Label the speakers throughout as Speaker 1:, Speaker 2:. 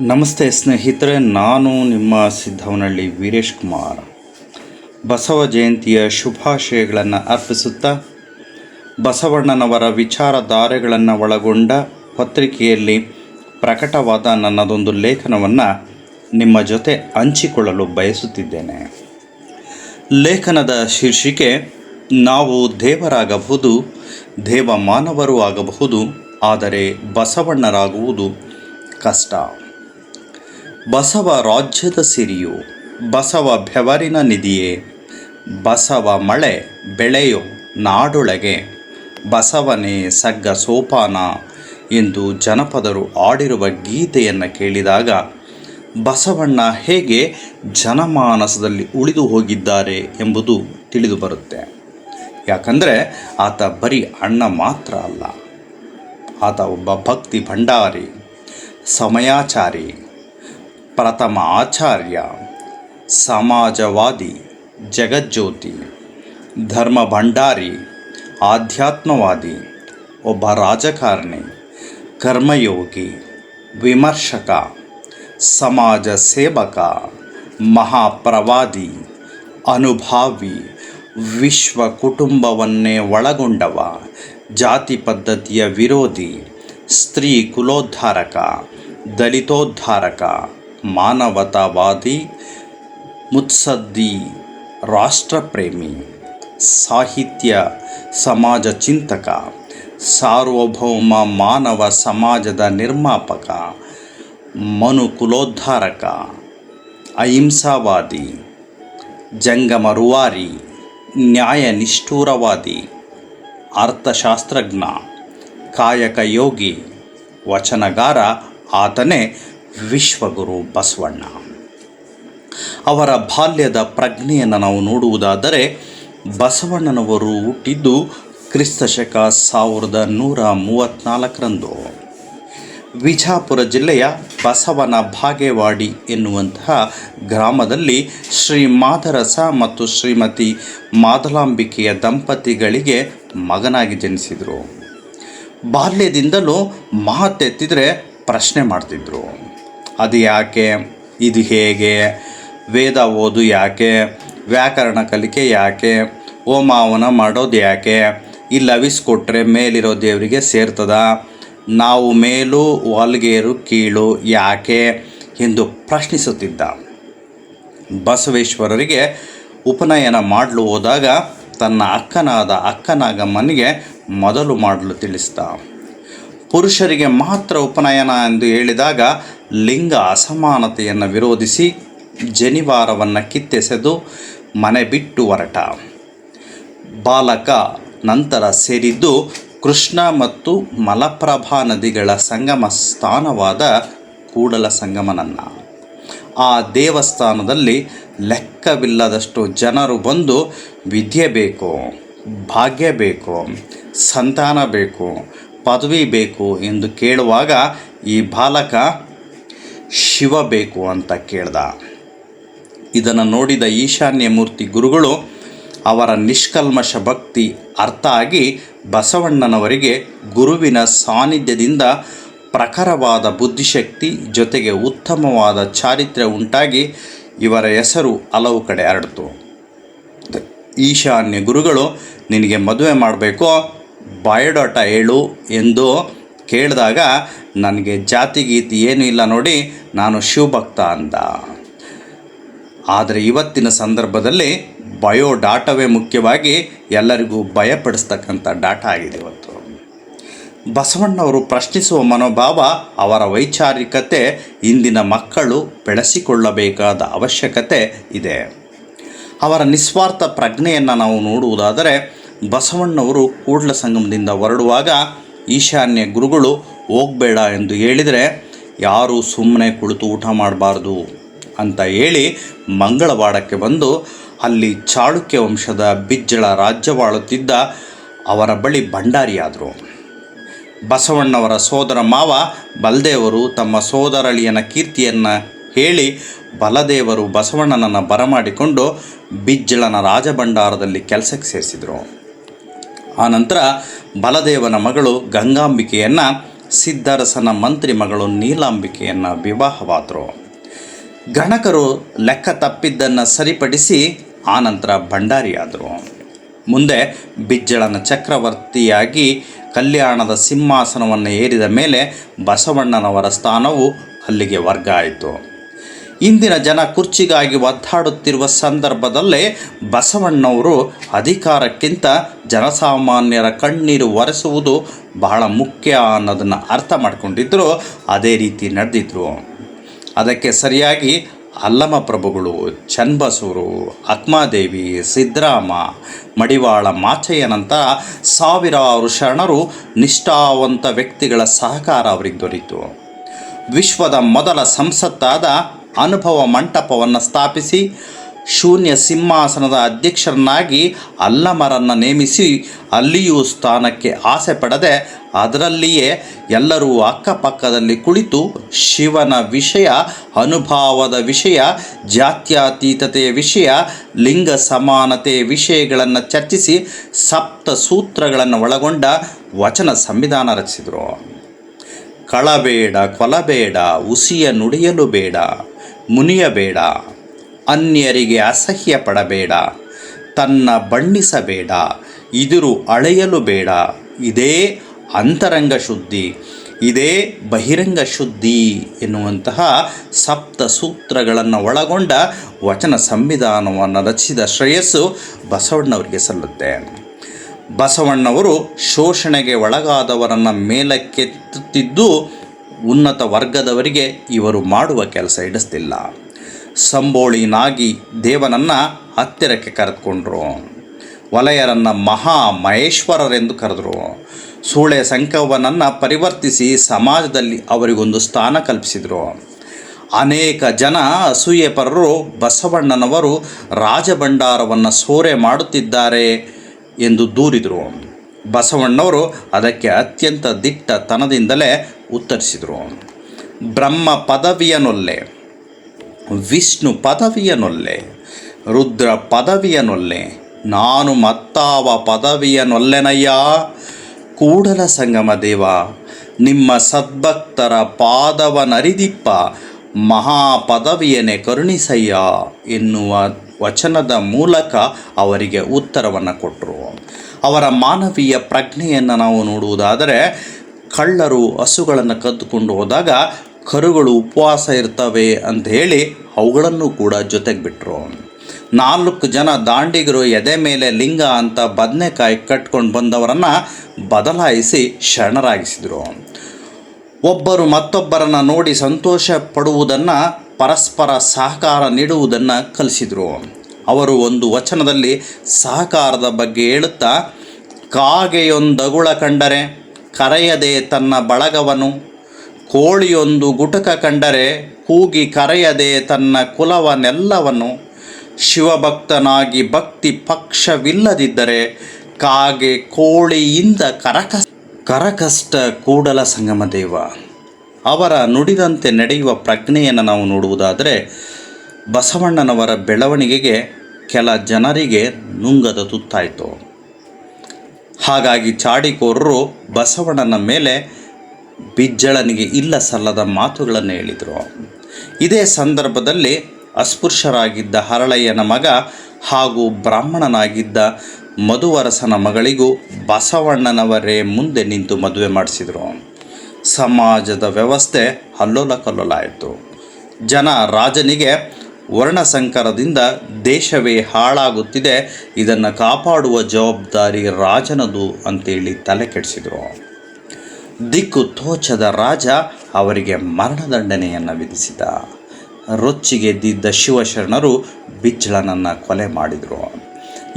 Speaker 1: ನಮಸ್ತೆ ಸ್ನೇಹಿತರೆ, ನಾನು ನಿಮ್ಮ ಸಿದ್ಧವನಹಳ್ಳಿ ವೀರೇಶ್ ಕುಮಾರ್. ಬಸವ ಜಯಂತಿಯ ಶುಭಾಶಯಗಳನ್ನು ಅರ್ಪಿಸುತ್ತಾ ಬಸವಣ್ಣನವರ ವಿಚಾರಧಾರೆಗಳನ್ನು ಒಳಗೊಂಡ ಪತ್ರಿಕೆಯಲ್ಲಿ ಪ್ರಕಟವಾದ ನನ್ನದೊಂದು ಲೇಖನವನ್ನು ನಿಮ್ಮ ಜೊತೆ ಹಂಚಿಕೊಳ್ಳಲು ಬಯಸುತ್ತಿದ್ದೇನೆ. ಲೇಖನದ ಶೀರ್ಷಿಕೆ, ನಾವು ದೇವರಾಗಬಹುದು ದೇವ ಮಾನವರು ಆಗಬಹುದು, ಆದರೆ ಬಸವಣ್ಣರಾಗುವುದು ಕಷ್ಟ. ಬಸವ ರಾಜ್ಯದ ಸಿರಿಯು, ಬಸವ ಬೆವರಿನ ನಿಧಿಯೇ, ಬಸವ ಮಳೆ ಬೆಳೆಯೋ ನಾಡೊಳಗೆ, ಬಸವನೇ ಸಗ್ಗ ಸೋಪಾನ ಎಂದು ಜನಪದರು ಆಡಿರುವ ಗೀತೆಯನ್ನು ಕೇಳಿದಾಗ, ಬಸವಣ್ಣ ಹೇಗೆ ಜನಮಾನಸದಲ್ಲಿ ಉಳಿದು ಹೋಗಿದ್ದಾರೆ ಎಂಬುದು ತಿಳಿದು ಬರುತ್ತೆ. ಯಾಕಂದರೆ ಆತ ಬರೀ ಅಣ್ಣ ಮಾತ್ರ ಅಲ್ಲ, ಆತ ಒಬ್ಬ ಭಕ್ತಿ ಭಂಡಾರಿ, ಸಮಯಾಚಾರಿ ಪ್ರಥಮ ಆಚಾರ್ಯ ಸಮಾಜವಾದಿ ಜಗಜ್ಯೋತಿ ಧರ್ಮ ಭಂಡಾರಿ ಆಧ್ಯಾತ್ಮವಾದಿ ಒಬ್ಬ ರಾಜಕಾರಣಿ ಕರ್ಮಯೋಗಿ ವಿಮರ್ಶಕ ಸಮಾಜ ಸೇವಕ ಮಹಾಪ್ರವಾದಿ ಅನುಭಾವಿ ವಿಶ್ವ ಕುಟುಂಬವನ್ನೇ ಒಳಗೊಂಡವ ಜಾತಿ ಪದ್ಧತಿಯ ವಿರೋಧಿ ಸ್ತ್ರೀ ಕುಲೋದ್ಧಾರಕ ದಲಿತೋದ್ಧಾರಕ ಮಾನವತಾವಾದಿ ಮುತ್ಸದ್ದಿ ರಾಷ್ಟ್ರಪ್ರೇಮಿ, ಸಾಹಿತ್ಯ ಸಮಾಜ ಚಿಂತಕ, ಸಾರ್ವಭೌಮ ಮಾನವ ಸಮಾಜದ ನಿರ್ಮಾಪಕ ಮನುಕುಲೋದ್ಧಾರಕ ಅಹಿಂಸಾವಾದಿ, ಜಂಗಮ ರುವಾರಿ, ನ್ಯಾಯ ನಿಷ್ಠೂರವಾದಿ, ಅರ್ಥಶಾಸ್ತ್ರಜ್ಞ, ಕಾಯಕ ಯೋಗಿ, ವಚನಗಾರ, ಆತನೇ ವಿಶ್ವಗುರು ಬಸವಣ್ಣ. ಅವರ ಬಾಲ್ಯದ ಪ್ರಜ್ಞೆಯನ್ನು ನಾವು ನೋಡುವುದಾದರೆ, ಬಸವಣ್ಣನವರು ಹುಟ್ಟಿದ್ದು ಕ್ರಿಸ್ತಶಕ ಸಾವಿರದ ನೂರ ಮೂವತ್ತ್ನಾಲ್ಕರಂದು ವಿಜಾಪುರ ಜಿಲ್ಲೆಯ ಬಸವನ ಭಾಗೇವಾಡಿ ಎನ್ನುವಂತಹ ಗ್ರಾಮದಲ್ಲಿ ಶ್ರೀ ಮಾದರಸ ಮತ್ತು ಶ್ರೀಮತಿ ಮಾದಲಾಂಬಿಕೆಯ ದಂಪತಿಗಳಿಗೆ ಮಗನಾಗಿ ಜನಿಸಿದರು. ಬಾಲ್ಯದಿಂದಲೂ ಮಾತೆತ್ತಿದರೆ ಪ್ರಶ್ನೆ ಮಾಡ್ತಿದ್ರು. ಅದು ಯಾಕೆ? ಇದು ಹೇಗೆ? ವೇದ ಓದು ಯಾಕೆ? ವ್ಯಾಕರಣ ಕಲಿಕೆ ಯಾಕೆ? ಹೋಮಾವನ ಮಾಡೋದು ಯಾಕೆ? ಇಲ್ಲಿ ಅವಿಸ್ಕೊಟ್ರೆ ಮೇಲಿರೋ ದೇವರಿಗೆ ಸೇರ್ತದ? ನಾವು ಮೇಲು, ವಾಲ್ಗೇರು, ಕೀಳು ಯಾಕೆ? ಎಂದು ಪ್ರಶ್ನಿಸುತ್ತಿದ್ದ. ಬಸವೇಶ್ವರರಿಗೆ ಉಪನಯನ ಮಾಡಲು ಹೋದಾಗ ತನ್ನ ಅಕ್ಕನಾದ ಅಕ್ಕನಾಗಮ್ಮನಿಗೆ ಮೊದಲು ಮಾಡಲು ತಿಳಿಸಿದ. ಪುರುಷರಿಗೆ ಮಾತ್ರ ಉಪನಯನ ಎಂದು ಹೇಳಿದಾಗ ಲಿಂಗ ಅಸಮಾನತೆಯನ್ನು ವಿರೋಧಿಸಿ ಜನಿವಾರವನ್ನು ಕಿತ್ತೆಸೆದು ಮನೆ ಬಿಟ್ಟು ಹೊರಟ. ಬಾಲಕ ನಂತರ ಸೇರಿದ್ದು ಕೃಷ್ಣ ಮತ್ತು ಮಲಪ್ರಭಾ ನದಿಗಳ ಸಂಗಮ ಸ್ಥಾನವಾದ ಕೂಡಲ ಸಂಗಮನನ್ನು. ಆ ದೇವಸ್ಥಾನದಲ್ಲಿ ಲೆಕ್ಕವಿಲ್ಲದಷ್ಟು ಜನರು ಬಂದು ವಿದ್ಯೆ ಬೇಕು, ಭಾಗ್ಯ ಬೇಕು, ಸಂತಾನ ಬೇಕು ಪದವಿ ಬೇಕು ಎಂದು ಕೇಳುವಾಗ ಈ ಬಾಲಕ, ಶಿವ ಬೇಕು ಅಂತ ಕೇಳ್ದ. ಇದನ್ನು ನೋಡಿದ ಈಶಾನ್ಯ ಮೂರ್ತಿ ಗುರುಗಳು ಅವರ ನಿಷ್ಕಲ್ಮಶ ಭಕ್ತಿ ಅರ್ಥ ಆಗಿ ಬಸವಣ್ಣನವರಿಗೆ ಗುರುವಿನ ಸಾನ್ನಿಧ್ಯದಿಂದ ಪ್ರಖರವಾದ ಬುದ್ಧಿಶಕ್ತಿ ಜೊತೆಗೆ ಉತ್ತಮವಾದ ಚಾರಿತ್ರ್ಯ ಉಂಟಾಗಿ ಇವರ ಹೆಸರು ಹಲವು ಕಡೆ ಹರಡ್ತು. ಈಶಾನ್ಯ ಗುರುಗಳು, ನಿನಗೆ ಮದುವೆ ಮಾಡಬೇಕು? ಬಯೋಡಾಟ ಹೇಳು ಎಂದು ಕೇಳಿದಾಗ, ನನಗೆ ಜಾತಿ ಗೀತಿ ಏನೂ ಇಲ್ಲ ನೋಡಿ, ನಾನು ಶಿವಭಕ್ತ ಅಂದ ಆದರೆ ಇವತ್ತಿನ ಸಂದರ್ಭದಲ್ಲಿ ಬಯೋ ಡಾಟವೇ ಮುಖ್ಯವಾಗಿ ಎಲ್ಲರಿಗೂ ಭಯಪಡಿಸ್ತಕ್ಕಂಥ ಡಾಟಾ ಆಗಿದೆ ಇವತ್ತು. ಬಸವಣ್ಣವರು ಪ್ರಶ್ನಿಸುವ ಮನೋಭಾವ ಅವರ ವೈಚಾರಿಕತೆ, ಇಂದಿನ ಮಕ್ಕಳು ಬೆಳೆಸಿಕೊಳ್ಳಬೇಕಾದ ಅವಶ್ಯಕತೆ ಇದೆ. ಅವರ ನಿಸ್ವಾರ್ಥ ಪ್ರಜ್ಞೆಯನ್ನು ನಾವು ನೋಡುವುದಾದರೆ ಬಸವಣ್ಣವರು ಕೂಡ್ಲ ಸಂಗಮದಿಂದ ಹೊರಡುವಾಗ, ಈಶಾನ್ಯ ಗುರುಗಳು ಹೋಗಬೇಡ ಎಂದು ಹೇಳಿದರೆ ಯಾರೂ ಸುಮ್ಮನೆ ಕುಳಿತು ಊಟ ಮಾಡಬಾರ್ದು ಅಂತ ಹೇಳಿ ಮಂಗಳವಾಡಕ್ಕೆ ಬಂದು ಅಲ್ಲಿ ಚಾಳುಕ್ಯ ವಂಶದ ಬಿಜ್ಜಳ ರಾಜ್ಯವಾಳುತ್ತಿದ್ದ ಅವರ ಬಳಿ ಭಂಡಾರಿಯಾದರು. ಬಸವಣ್ಣವರ ಸೋದರ ಮಾವ ಬಲದೇವರು ತಮ್ಮ ಸೋದರಳಿಯನ ಕೀರ್ತಿಯನ್ನು ಹೇಳಿ ಬಲದೇವರು ಬಸವಣ್ಣನನ್ನು ಬರಮಾಡಿಕೊಂಡು ಬಿಜ್ಜಳನ ರಾಜಭಂಡಾರದಲ್ಲಿ ಕೆಲಸಕ್ಕೆ ಸೇರಿಸಿದರು. ಆನಂತರ ಬಲದೇವನ ಮಗಳು ಗಂಗಾಂಬಿಕೆಯನ್ನು, ಸಿದ್ಧರಸನ ಮಂತ್ರಿ ಮಗಳು ನೀಲಾಂಬಿಕೆಯನ್ನು ವಿವಾಹವಾದರು. ಗಣಕರು ಲೆಕ್ಕ ತಪ್ಪಿದ್ದನ್ನು ಸರಿಪಡಿಸಿ ಆನಂತರ ಭಂಡಾರಿಯಾದರು. ಮುಂದೆ ಬಿಜ್ಜಳನ ಚಕ್ರವರ್ತಿಯಾಗಿ ಕಲ್ಯಾಣದ ಸಿಂಹಾಸನವನ್ನು ಏರಿದ ಮೇಲೆ ಬಸವಣ್ಣನವರ ಸ್ಥಾನವು ಅಲ್ಲಿಗೆ ವರ್ಗ ಆಯಿತು ಇಂದಿನ ಜನ ಕುರ್ಚಿಗಾಗಿ ಒದ್ದಾಡುತ್ತಿರುವ ಸಂದರ್ಭದಲ್ಲೇ ಬಸವಣ್ಣವರು ಅಧಿಕಾರಕ್ಕಿಂತ ಜನಸಾಮಾನ್ಯರ ಕಣ್ಣೀರು ಒರೆಸುವುದು ಬಹಳ ಮುಖ್ಯ ಅನ್ನೋದನ್ನು ಅರ್ಥ ಮಾಡಿಕೊಂಡಿದ್ದರು ಅದೇ ರೀತಿ ನಡೆದಿದ್ರು. ಅದಕ್ಕೆ ಸರಿಯಾಗಿ ಅಲ್ಲಮ ಪ್ರಭುಗಳು ಚನ್ನಬಸವರು ಅಕ್ಮಾದೇವಿ, ಸಿದ್ದರಾಮ, ಮಡಿವಾಳ ಮಾಚಯ್ಯನಂತಹ ಸಾವಿರಾರು ಶರಣರು ನಿಷ್ಠಾವಂತ ವ್ಯಕ್ತಿಗಳ ಸಹಕಾರ ಅವರಿಗೆ ದೊರೆಯಿತು ವಿಶ್ವದ ಮೊದಲ ಸಂಸತ್ತಾದ ಅನುಭವ ಮಂಟಪವನ್ನು ಸ್ಥಾಪಿಸಿ ಶೂನ್ಯ ಸಿಂಹಾಸನದ ಅಧ್ಯಕ್ಷರನ್ನಾಗಿ ಅಲ್ಲಮರನ್ನು ನೇಮಿಸಿ ಅಲ್ಲಿಯೂ ಸ್ಥಾನಕ್ಕೆ ಆಸೆ ಪಡದೆ ಅದರಲ್ಲಿಯೇ ಎಲ್ಲರೂ ಅಕ್ಕಪಕ್ಕದಲ್ಲಿ ಕುಳಿತು ಶಿವನ ವಿಷಯ, ಅನುಭಾವದ ವಿಷಯ ಜಾತ್ಯತೀತತೆಯ ವಿಷಯ, ಲಿಂಗ ಸಮಾನತೆಯ ವಿಷಯಗಳನ್ನು ಚರ್ಚಿಸಿ ಸಪ್ತ ಸೂತ್ರಗಳನ್ನು ಒಳಗೊಂಡ ವಚನ ಸಂವಿಧಾನ ರಚಿಸಿದರು. ಕಳಬೇಡ, ಕೊಲಬೇಡ, ಉಸಿಯ ನುಡಿಯಲು ಬೇಡ. ಮುನಿಯಬೇಡ, ಅನ್ಯರಿಗೆ ಅಸಹ್ಯ ಪಡಬೇಡ ತನ್ನ ಬಣ್ಣಿಸಬೇಡ, ಇದುರು ಅಳೆಯಲು ಬೇಡ. ಇದೇ ಅಂತರಂಗ ಶುದ್ಧಿ, ಇದೇ ಬಹಿರಂಗ ಶುದ್ಧಿ ಎನ್ನುವಂತಹ ಸಪ್ತ ಸೂತ್ರಗಳನ್ನು ಒಳಗೊಂಡ ವಚನ ಸಂವಿಧಾನವನ್ನು ರಚಿಸಿದ ಶ್ರೇಯಸ್ಸು ಬಸವಣ್ಣವರಿಗೆ ಸಲ್ಲುತ್ತೆ. ಬಸವಣ್ಣವರು ಶೋಷಣೆಗೆ ಒಳಗಾದವರನ್ನು ಮೇಲಕ್ಕೆತ್ತುತ್ತಿದ್ದು ಉನ್ನತ ವರ್ಗದವರಿಗೆ ಇವರು ಮಾಡುವ ಕೆಲಸ ಇಡಿಸ್ತಿಲ್ಲ ಸಂಬೋಳಿ ನಾಗಿ ದೇವನನ್ನು ಹತ್ತಿರಕ್ಕೆ ಕರೆದುಕೊಂಡ್ರು. ವಲಯರನ್ನು ಮಹಾ ಮಹೇಶ್ವರರೆಂದು ಕರೆದರು. ಸೂಳೆ ಸಂಕವನನ್ನು ಪರಿವರ್ತಿಸಿ ಸಮಾಜದಲ್ಲಿ ಅವರಿಗೊಂದು ಸ್ಥಾನ ಕಲ್ಪಿಸಿದರು. ಅನೇಕ ಜನ ಅಸೂಯೆಪರರು ಬಸವಣ್ಣನವರು ರಾಜಭಂಡಾರವನ್ನು ಸೋರೆ ಮಾಡುತ್ತಿದ್ದಾರೆ ಎಂದು ದೂರಿದರು. ಬಸವಣ್ಣವರು ಅದಕ್ಕೆ ಅತ್ಯಂತ ದಿಟ್ಟತನದಿಂದಲೇ ಉತ್ತರಿಸಿದರು. ಬ್ರಹ್ಮ ಪದವಿಯನೊಲ್ಲೆ, ವಿಷ್ಣು ಪದವಿಯನೊಲ್ಲೆ, ರುದ್ರ ಪದವಿಯನೊಲ್ಲೆ, ನಾನು ಮತ್ತಾವ ಪದವಿಯನೊಲ್ಲೆನಯ್ಯ? ಕೂಡಲ ಸಂಗಮ ದೇವ, ನಿಮ್ಮ ಸದ್ಭಕ್ತರ ಪಾದವನರಿದಿಪ್ಪ ಮಹಾಪದವಿಯನೆ ಕರುಣಿಸಯ್ಯ ಎನ್ನುವ ವಚನದ ಮೂಲಕ ಅವರಿಗೆ ಉತ್ತರವನ್ನು ಕೊಟ್ಟರು ಅವರ ಮಾನವೀಯ ಪ್ರಜ್ಞೆಯನ್ನು ನಾವು ನೋಡುವುದಾದರೆ ಕಳ್ಳರು ಹಸುಗಳನ್ನು ಕದ್ದುಕೊಂಡು ಹೋದಾಗ ಕರುಗಳು ಉಪವಾಸ ಇರ್ತವೆ ಅಂತ ಹೇಳಿ ಅವುಗಳನ್ನು ಕೂಡ ಜೊತೆಗೆ ಬಿಟ್ಟರು ನಾಲ್ಕು ಜನ ದಾಂಡಿಗರು ಎದೆ ಮೇಲೆ ಲಿಂಗ ಅಂತ ಬದನೆಕಾಯಿ ಕಟ್ಕೊಂಡು ಬಂದವರನ್ನು ಬದಲಾಯಿಸಿ ಶರಣರಾಗಿಸಿದರು ಒಬ್ಬರು ಮತ್ತೊಬ್ಬರನ್ನು ನೋಡಿ ಸಂತೋಷ ಪಡುವುದನ್ನು, ಪರಸ್ಪರ ಸಹಕಾರ ನೀಡುವುದನ್ನು ಕಲಿಸಿದರು ಅವರು ಒಂದು ವಚನದಲ್ಲಿ ಸಹಕಾರದ ಬಗ್ಗೆ ಹೇಳುತ್ತಾ, ಕಾಗೆಯೊಂದಗುಳ ಕಂಡರೆ ಕರೆಯದೆ ತನ್ನ ಬಳಗವನು. ಕೋಳಿಯೊಂದು ಗುಟಕ ಕಂಡರೆ ಕೂಗಿ ಕರೆಯದೆ ತನ್ನ ಕುಲವನ್ನೆಲ್ಲವನ್ನು ಶಿವಭಕ್ತನಾಗಿ ಭಕ್ತಿ ಪಕ್ಷವಿಲ್ಲದಿದ್ದರೆ ಕಾಗೆ ಕೋಳಿಯಿಂದ ಕರಕ ಕರಕಷ್ಟ ಕೂಡಲ ಸಂಗಮ ದೇವ. ಅವರ ನುಡಿದಂತೆ ನಡೆಯುವ ಪ್ರಜ್ಞೆಯನ್ನು ನಾವು ನೋಡುವುದಾದರೆ ಬಸವಣ್ಣನವರ ಬೆಳವಣಿಗೆಗೆ ಕೆಲ ಜನರಿಗೆ ನುಂಗದ ತುತ್ತಾಯಿತು. ಹಾಗಾಗಿ ಚಾಡಿಕೋರರು ಬಸವಣ್ಣನ ಮೇಲೆ ಬಿಜ್ಜಳನಿಗೆ ಇಲ್ಲ ಸಲ್ಲದ ಮಾತುಗಳನ್ನು ಹೇಳಿದರು. ಇದೇ ಸಂದರ್ಭದಲ್ಲಿ ಅಸ್ಪೃಶ್ಯರಾಗಿದ್ದ ಹರಳಯ್ಯನ ಮಗ ಹಾಗೂ ಬ್ರಾಹ್ಮಣನಾಗಿದ್ದ ಮಧುವರಸನ ಮಗಳಿಗೂ ಬಸವಣ್ಣನವರೇ ಮುಂದೆ ನಿಂತು ಮದುವೆ ಮಾಡಿಸಿದರು. ಸಮಾಜದ ವ್ಯವಸ್ಥೆ ಅಲ್ಲೋಲ ಕಲ್ಲೋಲಾಯಿತು ಜನ ರಾಜನಿಗೆ ವರ್ಣಸಂಕರದಿಂದ ದೇಶವೇ ಹಾಳಾಗುತ್ತಿದೆ, ಇದನ್ನು ಕಾಪಾಡುವ ಜವಾಬ್ದಾರಿ ರಾಜನದು ಅಂತೇಳಿ ತಲೆ ಕೆಡಿಸಿದರು. ದಿಕ್ಕು ತೋಚದ ರಾಜ ಅವರಿಗೆ ಮರಣದಂಡನೆಯನ್ನು ವಿಧಿಸಿದ. ರೊಚ್ಚಿಗೆದ್ದಿದ್ದ ಶಿವಶರಣರು ಬಿಚ್ಚಳನನ್ನು ಕೊಲೆ ಮಾಡಿದರು.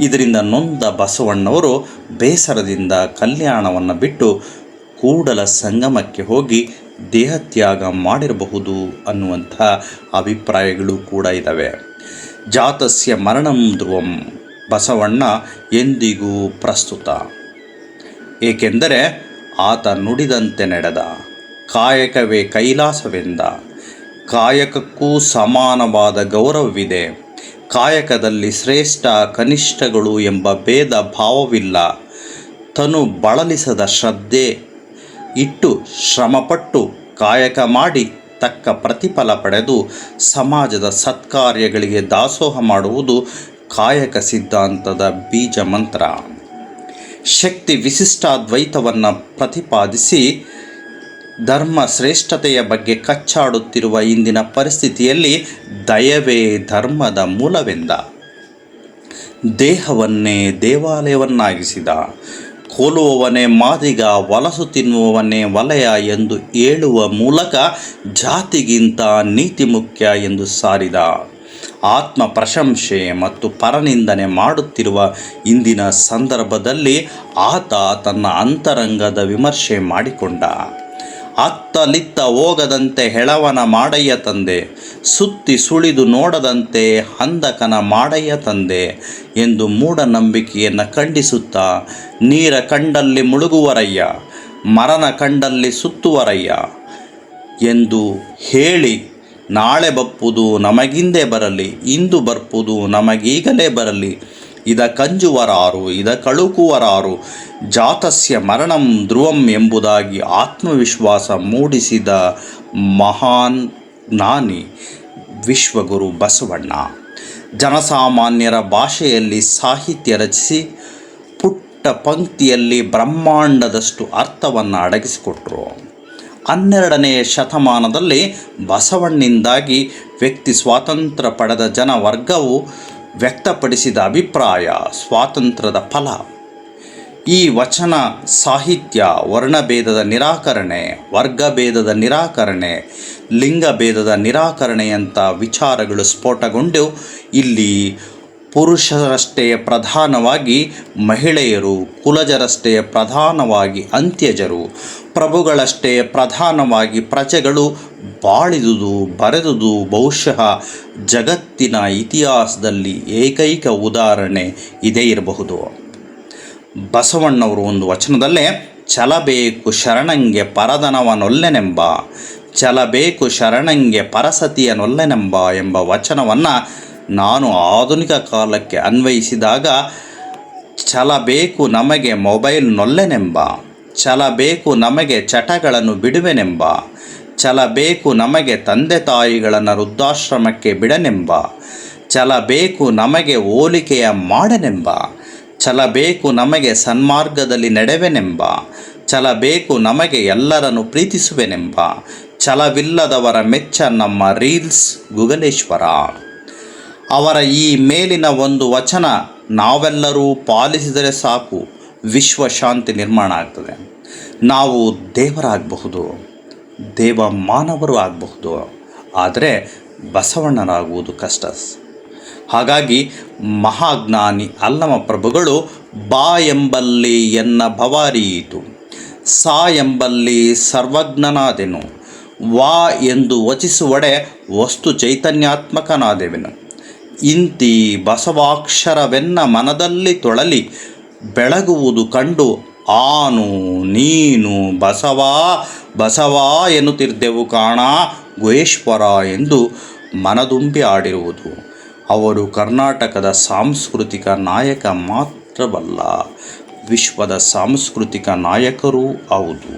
Speaker 1: ಇದರಿಂದ ನೊಂದ ಬಸವಣ್ಣವರು ಬೇಸರದಿಂದ ಕಲ್ಯಾಣವನ್ನು ಬಿಟ್ಟು ಕೂಡಲ ಸಂಗಮಕ್ಕೆ ಹೋಗಿ ದೇಹತ್ಯಾಗ ಮಾಡಿರಬಹುದು ಅನ್ನುವಂಥ ಅಭಿಪ್ರಾಯಗಳು ಕೂಡ ಇದ್ದಾವೆ ಜಾತಸ್ಯ ಮರಣಂ ಧ್ರುವಂ, ಬಸವಣ್ಣ ಎಂದಿಗೂ ಪ್ರಸ್ತುತ. ಏಕೆಂದರೆ ಆತ ನುಡಿದಂತೆ ನಡೆದ. ಕಾಯಕವೇ ಕೈಲಾಸವೆಂದ. ಕಾಯಕಕ್ಕೂ ಸಮಾನವಾದ ಗೌರವವಿದೆ. ಕಾಯಕದಲ್ಲಿ ಶ್ರೇಷ್ಠ ಕನಿಷ್ಠಗಳು ಎಂಬ ಭೇದ ಭಾವವಿಲ್ಲ. ತನು ಬಳಲಿಸದ ಶ್ರದ್ಧೆ ಇಟ್ಟು ಶ್ರಮಪಟ್ಟು ಕಾಯಕ ಮಾಡಿ ತಕ್ಕ ಪ್ರತಿಫಲ ಪಡೆದು ಸಮಾಜದ ಸತ್ಕಾರ್ಯಗಳಿಗೆ ದಾಸೋಹ ಮಾಡುವುದು ಕಾಯಕ ಸಿದ್ಧಾಂತದ ಬೀಜ ಮಂತ್ರ. ಶಕ್ತಿ ವಿಶಿಷ್ಟಾದ್ವೈತವನ್ನು ಪ್ರತಿಪಾದಿಸಿ ಧರ್ಮ ಶ್ರೇಷ್ಠತೆಯ ಬಗ್ಗೆ ಕಚ್ಚಾಡುತ್ತಿರುವ ಇಂದಿನ ಪರಿಸ್ಥಿತಿಯಲ್ಲಿ ದಯವೇ ಧರ್ಮದ ಮೂಲವೆಂದ. ದೇಹವನ್ನೇ ದೇವಾಲಯವನ್ನಾಗಿಸಿದ. ಕೋಲುವವನೇ ಮಾದಿಗ, ವಲಸು ತಿನ್ನುವವನೇ ವಲಯ ಎಂದು ಹೇಳುವ ಮೂಲಕ ಜಾತಿಗಿಂತ ನೀತಿ ಮುಖ್ಯ ಎಂದು ಸಾರಿದ. ಆತ್ಮ ಪ್ರಶಂಸೆ ಮತ್ತು ಪರನಿಂದನೆ ಮಾಡುತ್ತಿರುವ ಇಂದಿನ ಸಂದರ್ಭದಲ್ಲಿ ಆತ ತನ್ನ ಅಂತರಂಗದ ವಿಮರ್ಶೆ ಮಾಡಿಕೊಂಡ. ಅತ್ತಲಿತ್ತ ಹೋಗದಂತೆ ಹೆಳವನ ಮಾಡಯ್ಯ ತಂದೆ ಸುತ್ತಿ ಸುಳಿದು ನೋಡದಂತೆ ಹಂದಕನ ಮಾಡಯ್ಯ ತಂದೆ ಎಂದು ಮೂಢನಂಬಿಕೆಯನ್ನು ಖಂಡಿಸುತ್ತಾ, ನೀರ ಕಂಡಲ್ಲಿ ಮುಳುಗುವರಯ್ಯ, ಮರನ ಕಂಡಲ್ಲಿ ಸುತ್ತುವರಯ್ಯ ಎಂದು ಹೇಳಿ, ನಾಳೆ ಬಪ್ಪುದು ನಮಗಿಂದೇ ಬರಲಿ, ಇಂದು ಬರ್ಪುದು ನಮಗೀಗಲೇ ಬರಲಿ, ಇದ ಕಂಜುವರಾರು, ಇದ ಕಳುಕುವರಾರು, ಜಾತಸ್ಯ ಮರಣಂ ಧ್ರುವಂ ಎಂಬುದಾಗಿ ಆತ್ಮವಿಶ್ವಾಸ ಮೂಡಿಸಿದ ಮಹಾನ್ ಜ್ಞಾನಿ ವಿಶ್ವಗುರು ಬಸವಣ್ಣ. ಜನಸಾಮಾನ್ಯರ ಭಾಷೆಯಲ್ಲಿ ಸಾಹಿತ್ಯ ರಚಿಸಿ ಪುಟ್ಟ ಪಂಕ್ತಿಯಲ್ಲಿ ಬ್ರಹ್ಮಾಂಡದಷ್ಟು ಅರ್ಥವನ್ನು ಅಡಗಿಸಿಕೊಟ್ರು. ಹನ್ನೆರಡನೆಯ ಶತಮಾನದಲ್ಲಿ ಬಸವಣ್ಣಿಂದಾಗಿ ವ್ಯಕ್ತಿ ಸ್ವಾತಂತ್ರ್ಯ ಪಡೆದ ಜನ ವರ್ಗವು ವ್ಯಕ್ತಪಡಿಸಿದ ಅಭಿಪ್ರಾಯ, ಸ್ವಾತಂತ್ರ್ಯದ ಫಲ. ಈ ವಚನ ಸಾಹಿತ್ಯ ವರ್ಣಭೇದದ ನಿರಾಕರಣೆ, ವರ್ಗಭೇದದ ನಿರಾಕರಣೆ, ಲಿಂಗಭೇದದ ನಿರಾಕರಣೆಯಂಥ ವಿಚಾರಗಳು ಸ್ಫೋಟಗೊಂಡು ಇಲ್ಲಿ ಪುರುಷರಷ್ಟೇ ಪ್ರಧಾನವಾಗಿ ಮಹಿಳೆಯರು, ಕುಲಜರಷ್ಟೇ ಪ್ರಧಾನವಾಗಿ ಅಂತ್ಯಜರು, ಪ್ರಭುಗಳಷ್ಟೇ ಪ್ರಧಾನವಾಗಿ ಪ್ರಜೆಗಳು ಬಾಳಿದುದು, ಬರೆದುದು ಬಹುಶಃ ಜಗತ್ತಿನ ಇತಿಹಾಸದಲ್ಲಿ ಏಕೈಕ ಉದಾಹರಣೆ ಇದೇ ಇರಬಹುದು. ಬಸವಣ್ಣವರು ಒಂದು ವಚನದಲ್ಲೇ, ಚಲಬೇಕು ಶರಣಂಗೆ ಪರದನವನೊಲ್ಲೆನೆಂಬ ಚಲಬೇಕು ಶರಣಂಗೆ ಪರಸತಿಯನೊಲ್ಲೆನೆಂಬ ಎಂಬ ವಚನವನ್ನು ನಾನು ಆಧುನಿಕ ಕಾಲಕ್ಕೆ ಅನ್ವಯಿಸಿದಾಗ, ಚಲಬೇಕು ನಮಗೆ ಮೊಬೈಲ್ ನೊಲ್ಲೆನೆಂಬ, ಚಲಬೇಕು ನಮಗೆ ಚಟಗಳನ್ನು ಬಿಡುವೆನೆಂಬ, ಚಲಬೇಕು ನಮಗೆ ತಂದೆ ತಾಯಿಗಳನ್ನು ವೃದ್ಧಾಶ್ರಮಕ್ಕೆ ಬಿಡನೆಂಬ, ಚಲಬೇಕು ನಮಗೆ ಹೋಲಿಕೆಯ ಮಾಡನೆಂಬ ಛಲಬೇಕು ನಮಗೆ ಸನ್ಮಾರ್ಗದಲ್ಲಿ ನಡೆವೆನೆಂಬ, ಚಲಬೇಕು ನಮಗೆ ಎಲ್ಲರನ್ನು ಪ್ರೀತಿಸುವೆನೆಂಬ ಛಲವಿಲ್ಲದವರ ಮೆಚ್ಚ ನಮ್ಮ ರೀಲ್ಸ್ ಗುಗಲೇಶ್ವರ. ಅವರ ಈ ಮೇಲಿನ ಒಂದು ವಚನ ನಾವೆಲ್ಲರೂ ಪಾಲಿಸಿದರೆ ಸಾಕು, ವಿಶ್ವ ಶಾಂತಿ ನಿರ್ಮಾಣ ಆಗ್ತದೆ. ನಾವು ದೇವರಾಗಬಹುದು ದೇವ ಮಾನವರು ಆಗಬಹುದು, ಆದರೆ ಬಸವಣ್ಣನಾಗುವುದು ಕಷ್ಟ. ಹಾಗಾಗಿ ಮಹಾಜ್ಞಾನಿ ಅಲ್ಲಮ ಪ್ರಭುಗಳು ಬಾ ಎಂಬಲ್ಲಿ ಎನ್ನ ಭವಾರಿಯಿತು ಸಾ ಎಂಬಲ್ಲಿ ಸರ್ವಜ್ಞನಾದೆನು, ವಾ ಎಂದು ವಚಿಸುವಡೆ ವಸ್ತು ಚೈತನ್ಯಾತ್ಮಕನಾದೆವೆನು. ಇಂತಿ ಬಸವಾಕ್ಷರವೆನ್ನ ಮನದಲ್ಲಿ ತೊಳಲಿ, ಬೆಳಗುವುದು ಕಂಡು ಆನು ನೀನು ಬಸವಾ ಬಸವಾ ಎನ್ನುತ್ತಿರ್ದೆವು ಕಾಣ ಗುಹೇಶ್ವರ ಎಂದು ಮನದುಂಬಿ ಆಡಿರುವುದು. ಅವರು ಕರ್ನಾಟಕದ ಸಾಂಸ್ಕೃತಿಕ ನಾಯಕ ಮಾತ್ರವಲ್ಲ ವಿಶ್ವದ ಸಾಂಸ್ಕೃತಿಕ ನಾಯಕರೂ ಹೌದು.